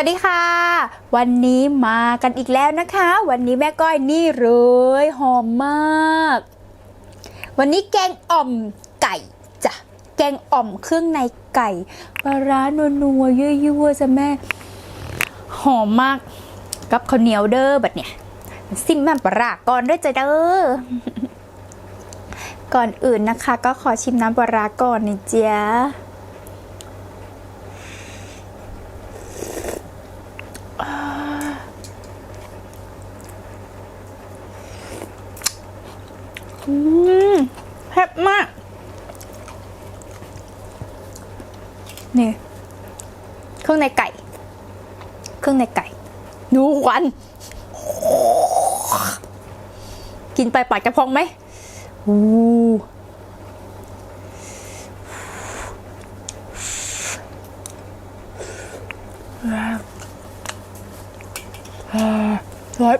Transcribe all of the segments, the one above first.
วัสดีค่ะ วันนี้มากันอีกแล้วนะคะ วันนี้แม่ก้อยนี่เลยหอมมาก วันนี้แกงอ่อมไก่จ้ะแกงอ่อมเครื่องในไก่ปลาร้านัวๆยั่วๆจ้ะแม่ หอมมาก กับข้าวเหนียวเด้อบัดเนี่ยซิมน้ำปลาร้าก่อนด้วยจ้ะเด้อก่อนอื่นนะคะ ก็ขอชิมน้ำปลาร้าก่อนนะจ๊ะ อืมแซ่บมาก นี่ เครื่องในไก่ เครื่องในไก่ ดูควัน กินไปปากจะพองไหมอู้ร้อย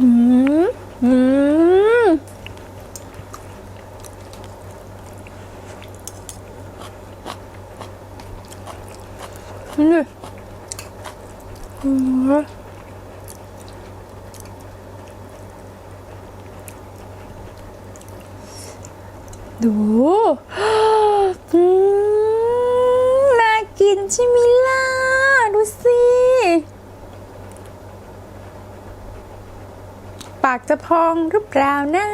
อืมอืมนี่ ดูน่ากินใช่ไหมล่ะ ดูสิ ปากจะพองหรือเปล่านะ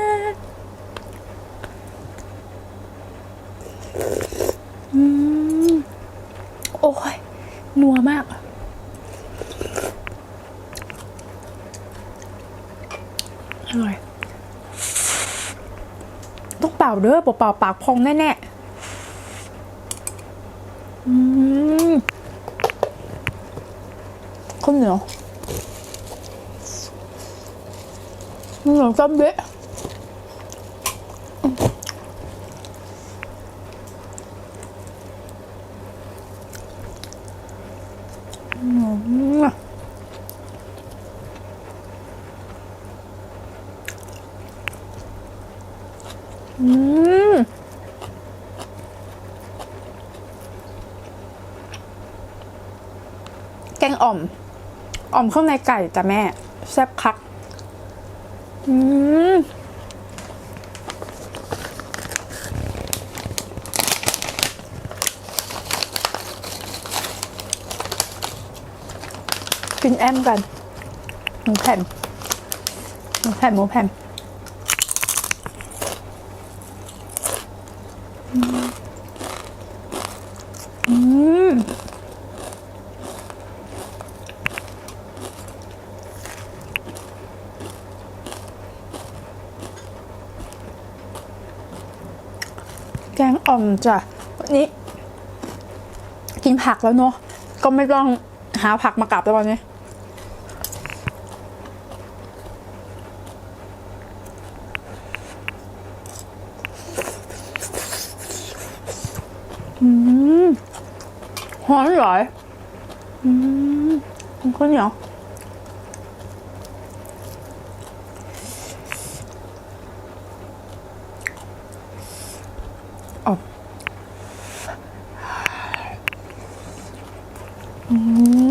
อืมโอ้ย นัวมาก อร่อย ต้องเป่าเด้อเปล่าๆปากพองแน่ๆอืมข้าวเหนียวเหนียวจำเบะอืมอืมแกงอ่อม อ่อมข้างในไก่จ้ะแม่ แซ่บคัก อืมกินแอมกัน หมูแผ่น หมูแผ่นหมูแผ่น อืม แกงอ่อ มจ้ะวันนี้ กินผักแล้วเนาะก็ไม่ต้องหาผักมากลับแล้ววันนี้หอมอร่อยอืมข้าวเหนียว อืม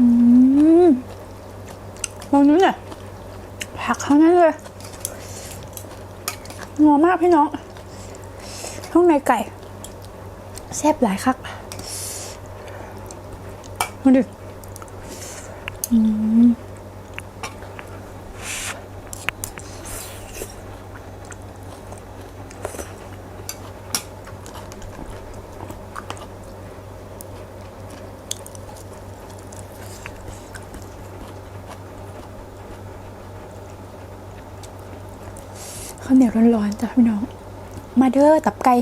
อืมลองนู้นเนี่ยผักเขานั้นเลยงัวมากพี่น้องข้างในไก่แซ่บหลายคัก ข้าวเหนียวร้อนๆจ้ะพี่น้อง มาเด้อตับไก่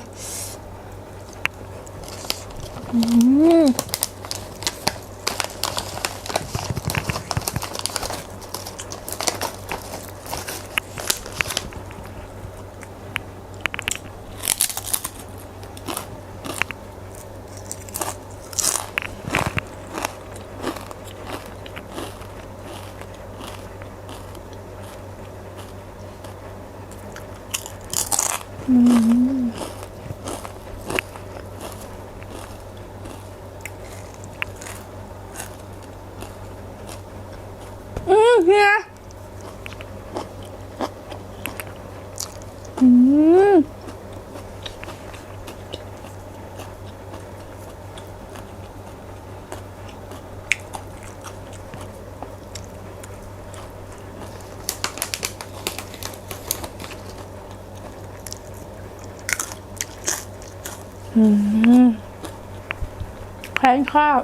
แคนข้าว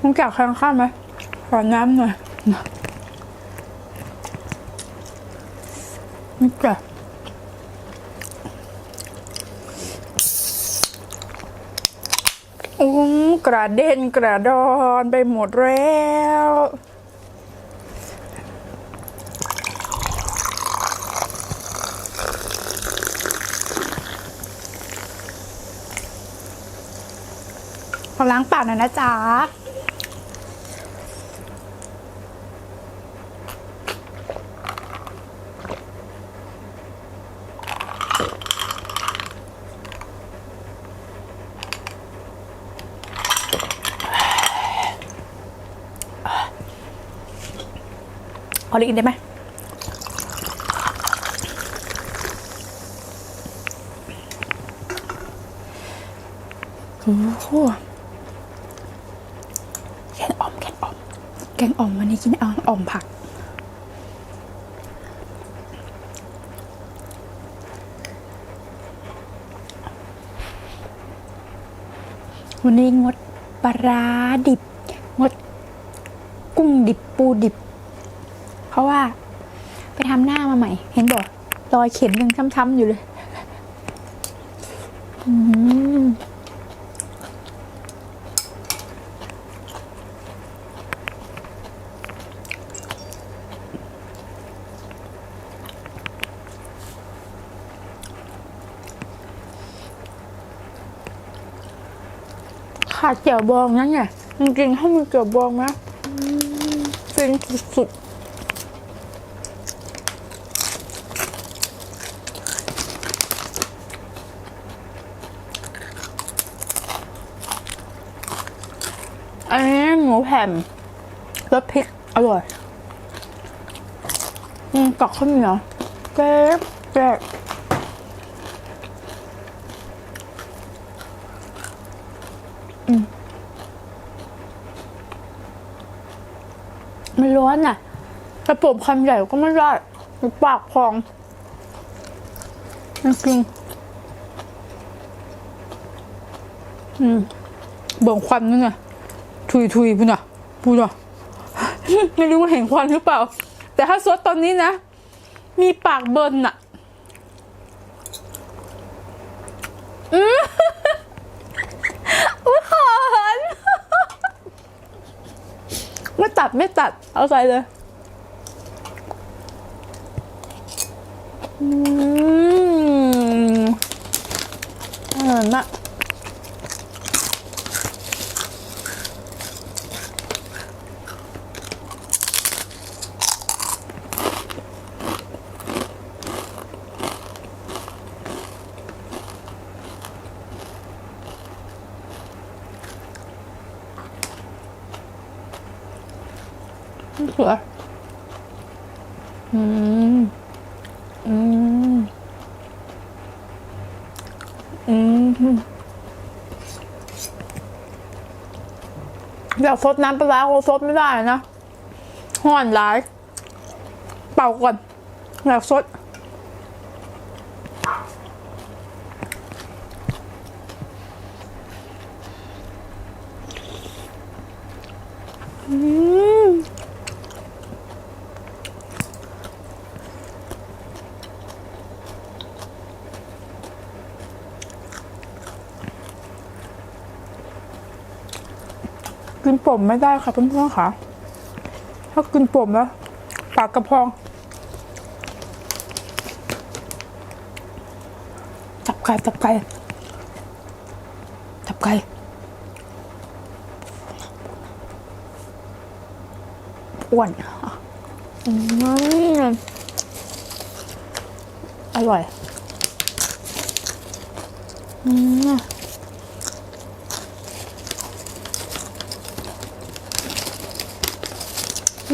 มึงอยากแคนข้าวไหมขอน้ำหน่อยนี่จ้ะอุ้มกระเด็นกระดอนไปหมดแล้ว อล้างปากหน่อยนะจ๊ะขอลิกได้ไหมโอ้โหแกงอ่อมแกงอ่อม แกงอ่อมวันนี้กินอ่อมอ่อมผัก วันนี้งดปลาร้าดิบ งดกุ้งดิบปูดิบ เพราะว่าไปทำหน้ามาใหม่ เห็นบอกรอยเข็มยังช้ำๆอยู่เลย อืม ขาดเจียวบองนั่นไงจริงๆถ้ามีเจียวบองนะฟินสุดๆอันนี้หมูแผ่นรสพริกอร่อย อืมกับข้าวเหนียวเจ๊บแจ๊บ มันร้อนอะกระปุกคำใหญ่ก็ไม่ได้ปากพองจริงอืมเบ่งควันนั่นไงทุยทุยพูน่ะพูน่ะไม่รู้ว่าเห็นควันหรือเปล่า แต่ถ้าซดตอนนี้นะ มีปากเบิร์นอะอืมอุ้ยขอน ไม่ตัดไม่ตัด เอาใส่เลย อืม สวยอืม อืม อืมอยากซดน้ำปลาร้าก็ซดไม่ได้นะห่อนหลาย เป่าก่อนอยากซดอืม ป่มไม่ได้ค่ะเพื่อนๆค่ะ ถ้ากินป่มแล้วปากกระพองจับไก่จับไก่จับไก่อ้วนอืมอร่อย อืม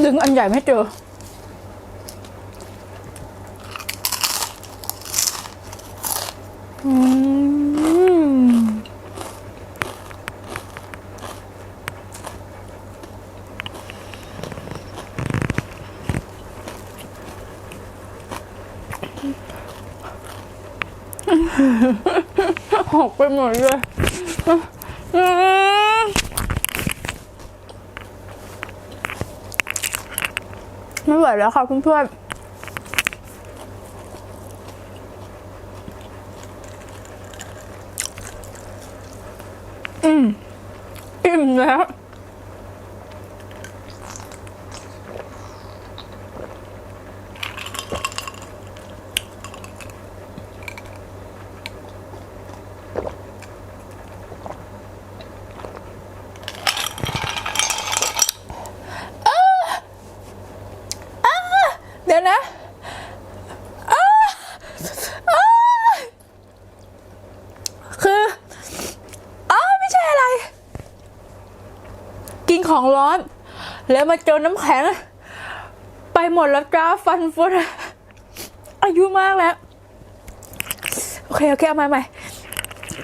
ดึงอันใหญ่ไม่เจอ อืมหกไปหมดเลยอืม ไม่ไหวแล้วค่ะเพื่อนๆอืมอิ่มแล้ว เดี๋ยวนะอ้าอ้าคืออ้าไม่ใช่อะไร กิน ของร้อน แล้วมาเจอน้ำแข็ง ไปหมดแล้วจ้าฟันฟุดอายุมากแล้ว โอเค โอเค เอาใหม่ใหม่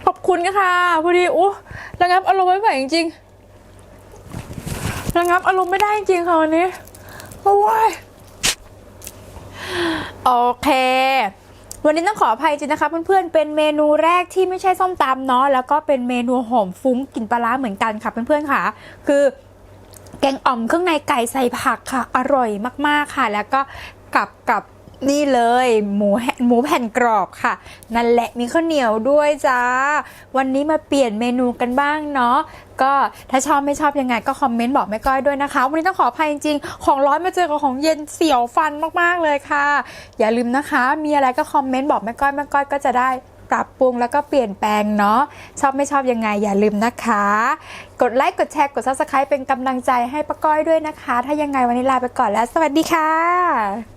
ขอบคุณค่ะพอดีอู้ระงับอารมณ์ไม่ไหวจริงๆระงับอารมณ์ไม่ได้จริงค่ะวันนี้ โอ้ย โอเควันนี้ต้องขออภัยจริงนะคะเพื่อนๆ เป็นเมนูแรกที่ไม่ใช่ส้มตำเนาะแล้วก็เป็นเมนูหอมฟุ้งกลิ่นปลาร้าเหมือนกันค่ะเพื่อนๆค่ะ คือ แกงอ่อมเครื่องในไก่ใส่ผักค่ะ อร่อยมากๆค่ะ แล้วก็กับกับนี่เลยหมูแฮหมูแผ่นกรอบค่ะ นั่นแหละมีข้าวเหนียวด้วยจ้า วันนี้มาเปลี่ยนเมนูกันบ้างเนาะก็ถ้าชอบไม่ชอบยังไงก็คอมเมนต์บอกแม่ก้อยด้วยนะคะ วันนี้ต้องขออภัยจริงๆ ของร้อนมาเจอกับของเย็นเสียวฟันมากๆเลยค่ะ อย่าลืมนะคะ มีอะไรก็คอมเมนต์บอกแม่ก้อยแม่ก้อยก็จะได้ ปรับปรุงแล้วก็เปลี่ยนแปลงเนาะชอบไม่ชอบยังไงอย่าลืมนะคะ กดไลค์กดแชร์กด subscribe เป็นกำลังใจให้ป้าก้อยด้วยนะคะ ถ้ายังไงวันนี้ลาไปก่อนแล้ว สวัสดีค่ะ